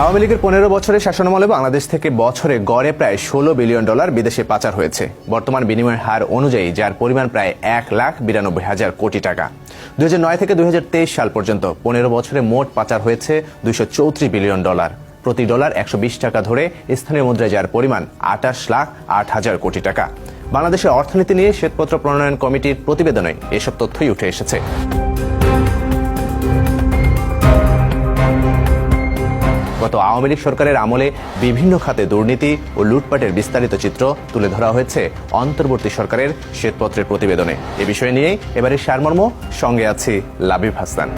আওয়ামী লীগের পনেরো বছরের শাসনামলে বাংলাদেশ থেকে বছরে গড়ে প্রায় ষোলো বিলিয়ন ডলার বিদেশে পাচার হয়েছে। বর্তমান বিনিময়ের হার অনুযায়ী, যার পরিমাণ প্রায় এক লাখ বিরানব্বই হাজার কোটি টাকা। দুই নয় থেকে দুই সাল পর্যন্ত পনেরো বছরে মোট পাচার হয়েছে দুইশো চৌত্রিশ বিলিয়ন ডলার। প্রতি ডলার একশো বিশ টাকা ধরে স্থানীয় মুদ্রায় যার পরিমাণ আটাশ লাখ আট হাজার কোটি টাকা। বাংলাদেশের অর্থনীতি নিয়ে শ্বেতপত্র প্রণয়ন কমিটির প্রতিবেদনে এসব তথ্যই উঠে এসেছে। গত আওয়ামী লীগ সরকারের আমলে বিভিন্ন খাতে দুর্নীতি ও লুটপাটের বিস্তারিত চিত্র তুলে ধরা হয়েছে অন্তর্বর্তী সরকারের শ্বেতপত্রের প্রতিবেদনে। এ বিষয় নিয়েই এবারে সারমর্ম। সঙ্গে আছি লাবিব হাসান।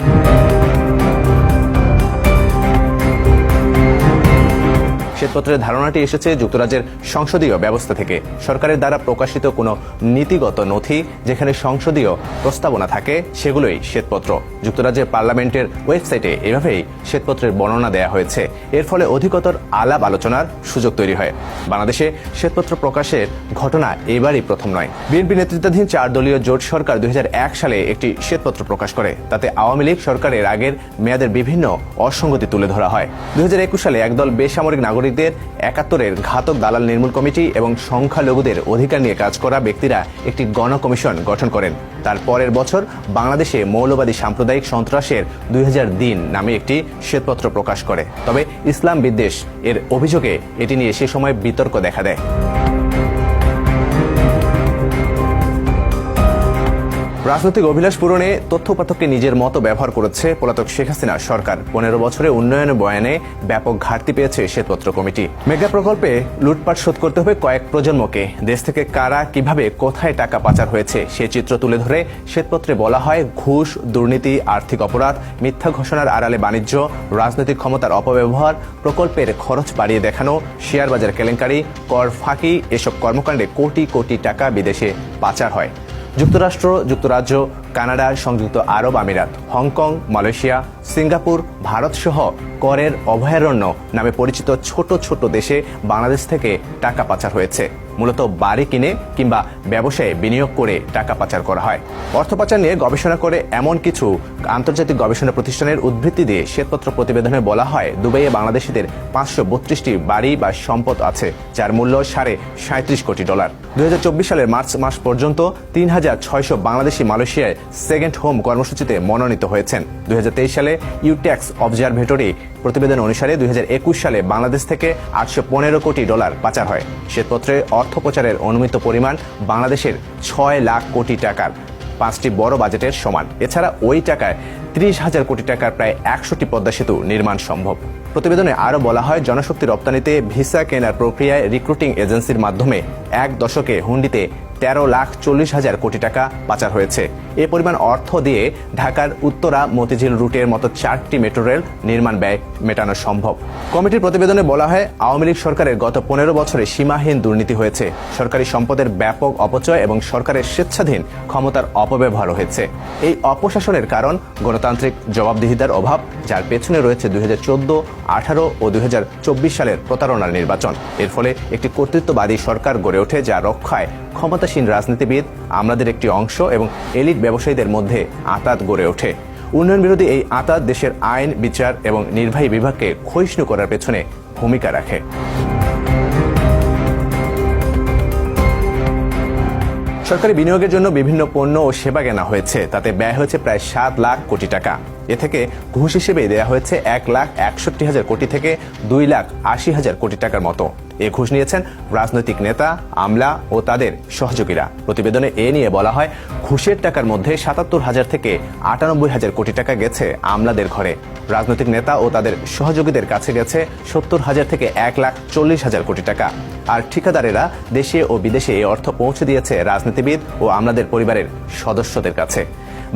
শ্বেতপত্রের ধারণাটি এসেছে যুক্তরাজ্যের সংসদীয় ব্যবস্থা থেকে। সরকারের দ্বারা প্রকাশিত কোনো নীতিগত নথি যেখানে সংসদীয় প্রস্তাবনা থাকে, সেগুলোই শ্বেতপত্র। যুক্তরাজ্যের পার্লামেন্টের ওয়েবসাইটে এভাবেই শ্বেতপত্রের বর্ণনা দেওয়া হয়েছে। এর ফলে অধিকতর আলাপ আলোচনার সুযোগ তৈরি হয়। বাংলাদেশে শ্বেতপত্র প্রকাশের ঘটনা এবারই প্রথম নয়। বিএনপি নেতৃত্বাধীন চার দলীয় জোট সরকার দুই হাজার এক সালে একটি শ্বেতপত্র প্রকাশ করে। তাতে আওয়ামী লীগ সরকারের আগের মেয়াদের বিভিন্ন অসঙ্গতি তুলে ধরা হয়। দুই হাজার একুশ সালে একদল বেসামরিক নাগরিকদের একাত্তরের ঘাতক দালাল নির্মূল কমিটি এবং সংখ্যালঘুদের অধিকার নিয়ে কাজ করা ব্যক্তিরা একটি গণ কমিশন গঠন করেন। তার পরের বছর বাংলাদেশে মৌলবাদী সাম্প্রদায়িক সন্ত্রাসের দুই হাজার দিন নামে একটি শ্বেতপত্র প্রকাশ করে। তবে ইসলাম বিদ্বেষ এর অভিযোগে এটি নিয়ে সে সময় বিতর্ক দেখা দেয়। রাজনৈতিক অভিলাষ পূরণে তথ্য উপাত্তকে নিজের মতো ব্যবহার করেছে পলাতক শেখ হাসিনা সরকার। পনেরো বছরে উন্নয়ন বয়ানে ব্যাপক ঘাটতি পেয়েছে শ্বেতপত্র কমিটি। মেগা প্রকল্পে লুটপাট শোধ করতে হবে কয়েক প্রজন্মকে। দেশ থেকে কারা, কীভাবে, কোথায় টাকা পাচার হয়েছে সে চিত্র তুলে ধরে শ্বেতপত্রে বলা হয় ঘুষ, দুর্নীতি, আর্থিক অপরাধ, মিথ্যা ঘোষণার আড়ালে বাণিজ্য, রাজনৈতিক ক্ষমতার অপব্যবহার, প্রকল্পের খরচ বাড়িয়ে দেখানো শেয়ার বাজার কেলেঙ্কারি, কর ফাঁকি, এসব কর্মকাণ্ডে কোটি কোটি টাকা বিদেশে পাচার হয়। যুক্তরাষ্ট্র যুক্তরাজ্য কানাডা, সংযুক্ত আরব আমিরাত, হংকং, মালয়েশিয়া, সিঙ্গাপুর, ভারত সহ করের অভয়ারণ্য নামে পরিচিত ছোট ছোট দেশে বাংলাদেশ থেকে টাকা পাচার হয়েছে। মূলত বাড়ি কিনে কিংবা ব্যবসায়ে বিনিয়োগ করে টাকা পাচার করা হয়। অর্থ পাচার নিয়ে গবেষণা করে এমন কিছু আন্তর্জাতিক গবেষণা প্রতিষ্ঠানের উদ্ধৃতি দিয়ে শ্বেতপত্র প্রতিবেদনে বলা হয়, দুবাইয়ে বাংলাদেশিদের পাঁচশো বত্রিশটি বাড়ি বা সম্পদ আছে, যার মূল্য সাড়ে সাঁত্রিশ কোটি ডলার। দুই হাজার চব্বিশ সালের মার্চ মাস পর্যন্ত তিন হাজার ছয়শো বাংলাদেশি মালয়েশিয়ায় সেকেন্ড হোম কর্মসূচিতে মনোনীত হয়েছেন। দু হাজার তেইশ সালে ইউট্যাক্স অবজারভেটরি প্রতিবেদন অনুসারে দুই সালে বাংলাদেশ থেকে আটশো পনেরো কোটি ডলার পাচার হয়। শ্বেতপত্রে অর্থ প্রচারের অনুমিত পরিমাণ বাংলাদেশের ছয় লাখ কোটি টাকার। পাঁচটি বড় বাজেটের সমান। এছাড়া ওই টাকায় ত্রিশ হাজার কোটি টাকার প্রায় একশোটি পদ্মা সেতু নির্মাণ সম্ভব। প্রতিবেদনে আরও বলা হয়, জনশক্তি রপ্তানিতে ভিসা কেনার প্রক্রিয়ায় রিক্রুটিং এজেন্সির মাধ্যমে এক দশকে হুন্ডিতে তেরো লাখ চল্লিশ হাজার কোটি টাকা পাচার হয়েছে। এ পরিমাণ অর্থ দিয়ে ঢাকার উত্তরা মতিঝিল রুটের মতো চারটি মেট্রো রেল নির্মাণ ব্যয় মেটানো সম্ভব। কমিটির প্রতিবেদনে বলা হয়, আওয়ামী লীগ সরকারের গত পনেরো বছরে সীমাহীন দুর্নীতি হয়েছে। সরকারি সম্পদের ব্যাপক অপচয় এবং সরকারের স্বেচ্ছাধীন ক্ষমতার অপব্যবহার হয়েছে। এই অপশাসনের কারণ গণতান্ত্রিক জবাবদিহিতার অভাব, যার পেছনে রয়েছে দুই হাজার চোদ্দ, আঠারো ও দুই হাজার চব্বিশ সালের প্রতারণার নির্বাচন। এর ফলে একটি কর্তৃত্ববাদী সরকার গড়ে ওঠে, যা রক্ষায় ক্ষমতাসীন রাজনীতিবিদ, আমাদের একটি অংশ এবং এলিট ব্যবসায়ীদের মধ্যে আতাত গড়ে ওঠে। উন্নয়ন বিরোধী এই আতাত দেশের আইন, বিচার এবং নির্বাহী বিভাগকে ক্ষয়িষ্ণু করার পেছনে ভূমিকা রাখে। সরকারি বিনিয়োগের জন্য বিভিন্ন পণ্য ও সেবা কেনা হয়েছে। তাতে ব্যয় হয়েছে প্রায় সাত লাখ কোটি টাকা। এ থেকে ঘুষ হিসেবে দেওয়া হয়েছে এক লাখ একষট্টি হাজার কোটি থেকে দুই লাখ আশি হাজার কোটি টাকার মতো। এ ঘুষ নিয়েছেন রাজনৈতিক নেতা, আমলা ও তাদের সহযোগীরা। প্রতিবেদনে এ নিয়ে বলা হয়, ঘুষের টাকার মধ্যে সাতাত্তর হাজার থেকে আটানব্বই হাজার কোটি টাকা গেছে আমলাদের ঘরে। রাজনৈতিক নেতা ও তাদের সহযোগীদের কাছে গেছে সত্তর হাজার থেকে এক লাখ চল্লিশ হাজার কোটি টাকা। আর ঠিকাদারেরা দেশে ও বিদেশে এই অর্থ পৌঁছে দিয়েছে রাজনীতিবিদ ও আমলাদের পরিবারের সদস্যদের কাছে।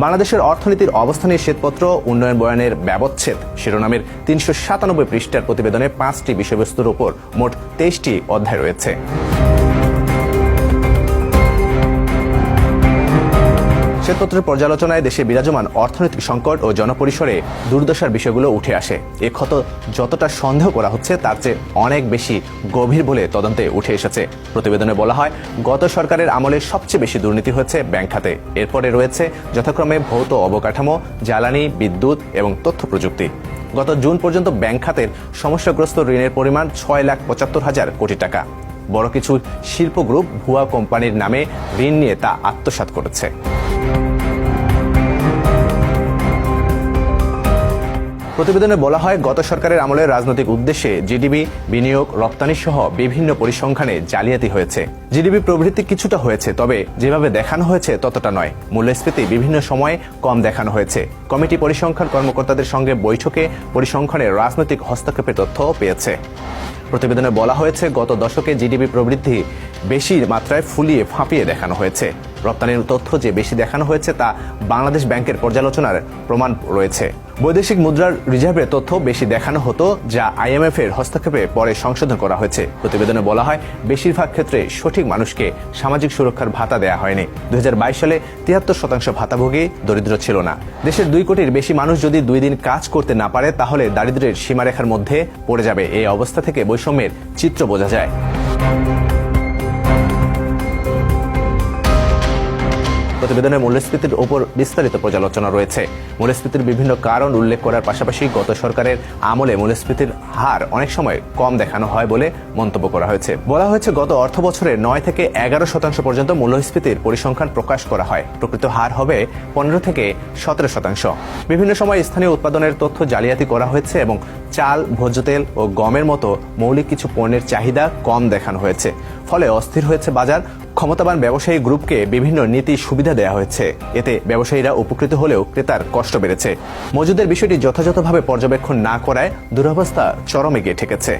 বাংলাদেশের অর্থনীতির অবস্থানে শ্বেতপত্র, উন্নয়ন বয়ানের ব্যবচ্ছেদ শিরোনামের তিনশো সাতানব্বই পৃষ্ঠার প্রতিবেদনে পাঁচটি বিষয়বস্তুর উপর মোট তেইশটি অধ্যায় রয়েছে। শ্বেতপত্রের পর্যালোচনায় দেশে বিরাজমান অর্থনৈতিক সংকট ও জনপরিসরে দুর্দশার বিষয়গুলো উঠে আসে। এ ক্ষত যতটা সন্দেহ করা হচ্ছে, তার চেয়ে অনেক বেশি গভীর বলে তদন্তে উঠে এসেছে। প্রতিবেদনে বলা হয়, গত সরকারের আমলে সবচেয়ে বেশি দুর্নীতি হয়েছে ব্যাংক খাতে। এরপরে রয়েছে যথাক্রমে ভৌত অবকাঠামো, জ্বালানি, বিদ্যুৎ এবং তথ্য প্রযুক্তি। গত জুন পর্যন্ত ব্যাংক খাতের সমস্যাগ্রস্ত ঋণের পরিমাণ ছয় লাখ পঁচাত্তর হাজার কোটি টাকা। বড় কিছু শিল্প গ্রুপ ভুয়া কোম্পানির নামে ঋণ নিয়ে তা আত্মসাৎ করেছে। প্রতিবেদনে বলা হয়, গত সরকারের আমলে রাজনৈতিক উদ্দেশ্যে জিডিপি বিনিয়োগ, রপ্তানি সহ বিভিন্ন পরিসংখ্যানে জালিয়াতি হয়েছে। জিডিপি প্রবৃদ্ধি কিছুটা হয়েছে, তবে যেভাবে দেখানো হয়েছে ততটা নয়। মূল্যস্ফীতি বিভিন্ন সময়ে কম দেখানো হয়েছে। কমিটি পরিসংখ্যান কর্মকর্তাদের সঙ্গে বৈঠকে পরিসংখ্যানের রাজনৈতিক হস্তক্ষেপের তথ্যও পেয়েছে। প্রতিবেদনে বলা হয়েছে, গত দশকে জিডিপি প্রবৃদ্ধি বেশি মাত্রায় ফুলিয়ে ফাঁপিয়ে দেখানো হয়েছে। রপ্তানির তথ্য যে বেশি দেখানো হয়েছে তা বাংলাদেশ ব্যাংকের পর্যালোচনার প্রমাণ রয়েছে। বৈদেশিক মুদ্রার রিজার্ভের তথ্য বেশি দেখানো হতো, যা আইএমএফ এর হস্তক্ষেপে পরে সংশোধন করা হয়েছে। প্রতিবেদনে বলা হয়, বেশিরভাগ ক্ষেত্রে সঠিক মানুষকে সামাজিক সুরক্ষার ভাতা দেয়া হয়নি। দুই হাজার বাইশ সালে তিয়াত্তর শতাংশ ভাতাভোগী দরিদ্র ছিল না। দেশের দুই কোটির বেশি মানুষ যদি দুই দিন কাজ করতে না পারে, তাহলে দারিদ্র্যের সীমারেখার মধ্যে পড়ে যাবে। এই অবস্থা থেকে বৈষম্যের চিত্র বোঝা যায়। প্রতিবেদনে মূল্যস্ফীতির উপর বিস্তারিত পর্যালোচনা রয়েছে। মূল্যস্ফীতির বিভিন্ন কারণ উল্লেখ করার পাশাপাশি গত সরকারের আমলে মূল্যস্ফীতির হার অনেক সময় কম দেখানো হয় বলে মন্তব্য করা হয়েছে। বলা হয়েছে, গত অর্থ বছরে নয় থেকে এগারো শতাংশ পর্যন্ত মূল্যস্ফীতির পরিসংখ্যান প্রকাশ করা হয়। প্রকৃত হার হবে পনেরো থেকে সতেরো শতাংশ। বিভিন্ন সময় স্থানীয় উৎপাদনের তথ্য জালিয়াতি করা হয়েছে এবং চাল ভোজ্য তেল ও গমের মতো মৌলিক কিছু পণ্যের চাহিদা কম দেখানো হয়েছে। ফলে অস্থির হয়েছে বাজার ক্ষমতাবান ব্যবসায়ী গ্রুপকে বিভিন্ন নীতি সুবিধা দেওয়া হয়েছে। এতে ব্যবসায়ীরা উপকৃত হলেও ক্রেতার কষ্ট বেড়েছে। মজুদের বিষয়টি যথাযথভাবে পর্যবেক্ষণ না করায় দুরবস্থা চরমে গিয়ে ঠেকেছে।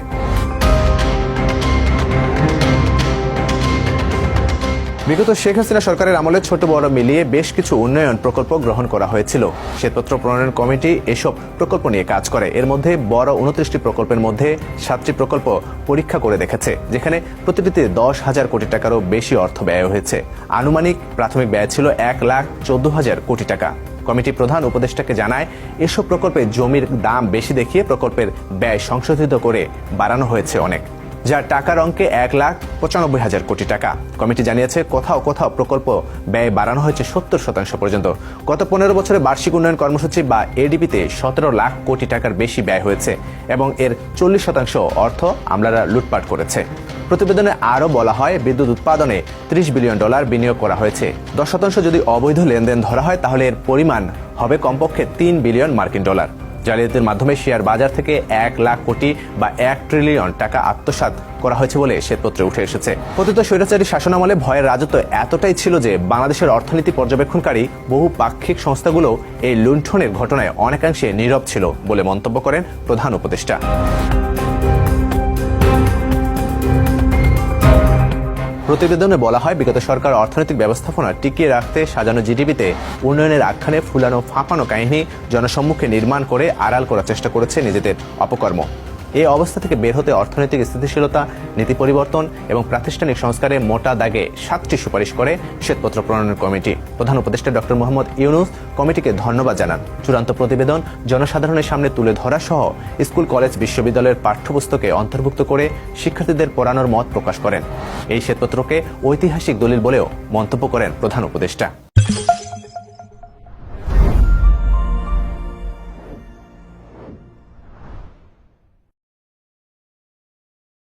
বিগত শেখ হাসিনা সরকারের আমলে ছোট বড় মিলিয়ে বেশ কিছু উন্নয়ন প্রকল্প গ্রহণ করা হয়েছিল। শ্বেতপত্র প্রণয়ন কমিটি এসব প্রকল্প নিয়ে কাজ করে। এর মধ্যে বড় উনত্রিশটি প্রকল্পের মধ্যে সাতটি প্রকল্প পরীক্ষা করে দেখেছে, যেখানে প্রতিটিতে দশ হাজার কোটি টাকারও বেশি অর্থ ব্যয় হয়েছে। আনুমানিক প্রাথমিক ব্যয় ছিল এক লাখ চোদ্দ হাজার কোটি টাকা। কমিটি প্রধান উপদেষ্টাকে জানায়, এসব প্রকল্পে জমির দাম বেশি দেখিয়ে প্রকল্পের ব্যয় সংশোধিত করে বাড়ানো হয়েছে অনেক। যার টাকার অঙ্কে এক লাখ পঁচানব্বই হাজার কোটি টাকা। কমিটি জানিয়েছে, কোথাও কোথাও প্রকল্প ব্যয় বাড়ানো হয়েছে সত্তর শতাংশ পর্যন্ত। গত পনেরো বছরে বার্ষিক উন্নয়ন কর্মসূচি বা এডিপিতে সতেরো লাখ কোটি টাকার বেশি ব্যয় হয়েছে এবং এর চল্লিশ শতাংশ অর্থ আমলারা লুটপাট করেছে। প্রতিবেদনে আরও বলা হয়, বিদ্যুৎ উৎপাদনে ত্রিশ বিলিয়ন ডলার বিনিয়োগ করা হয়েছে। দশ শতাংশ যদি অবৈধ লেনদেন ধরা হয়, তাহলে এর পরিমাণ হবে কমপক্ষে তিন বিলিয়ন মার্কিন ডলার। জালিয়াতির মাধ্যমে শেয়ার বাজার থেকে এক লাখ কোটি বা এক ট্রিলিয়ন টাকা আত্মসাত করা হয়েছে বলে শ্বেতপত্রে উঠে এসেছে। কথিত স্বৈরাচারী শাসনামলে ভয়ের রাজত্ব এতটাই ছিল যে বাংলাদেশের অর্থনীতি পর্যবেক্ষণকারী বহু পাক্ষিক সংস্থাগুলো এই লুণ্ঠনের ঘটনায় অনেকাংশে নীরব ছিল বলে মন্তব্য করেন প্রধান উপদেষ্টা। প্রতিবেদনে বলা হয়, বিগত সরকার অর্থনৈতিক ব্যবস্থাপনা টিকিয়ে রাখতে সাজানো জিডিপিতে উন্নয়নের আখ্যানে ফুলানো ফাঁপানো কাহিনী জনসম্মুখে নির্মাণ করে আড়াল করার চেষ্টা করেছে নিজেদের অপকর্ম। এই অবস্থা থেকে বের হতে অর্থনৈতিক স্থিতিশীলতা, নীতি পরিবর্তন এবং প্রাতিষ্ঠানিক সংস্কারে মোটা দাগে সাতটি সুপারিশ করে শ্বেতপত্র প্রণয়ন কমিটি। প্রধান উপদেষ্টা ডক্টর মোহাম্মদ ইউনুস কমিটিকে ধন্যবাদ জানান। চূড়ান্ত প্রতিবেদন জনসাধারণের সামনে তুলে ধরা সহ স্কুল, কলেজ, বিশ্ববিদ্যালয়ের পাঠ্যপুস্তকে অন্তর্ভুক্ত করে শিক্ষার্থীদের পড়ানোর মত প্রকাশ করেন। এই শ্বেতপত্রকে ঐতিহাসিক দলিল বলেও মন্তব্য করেন প্রধান উপদেষ্টা।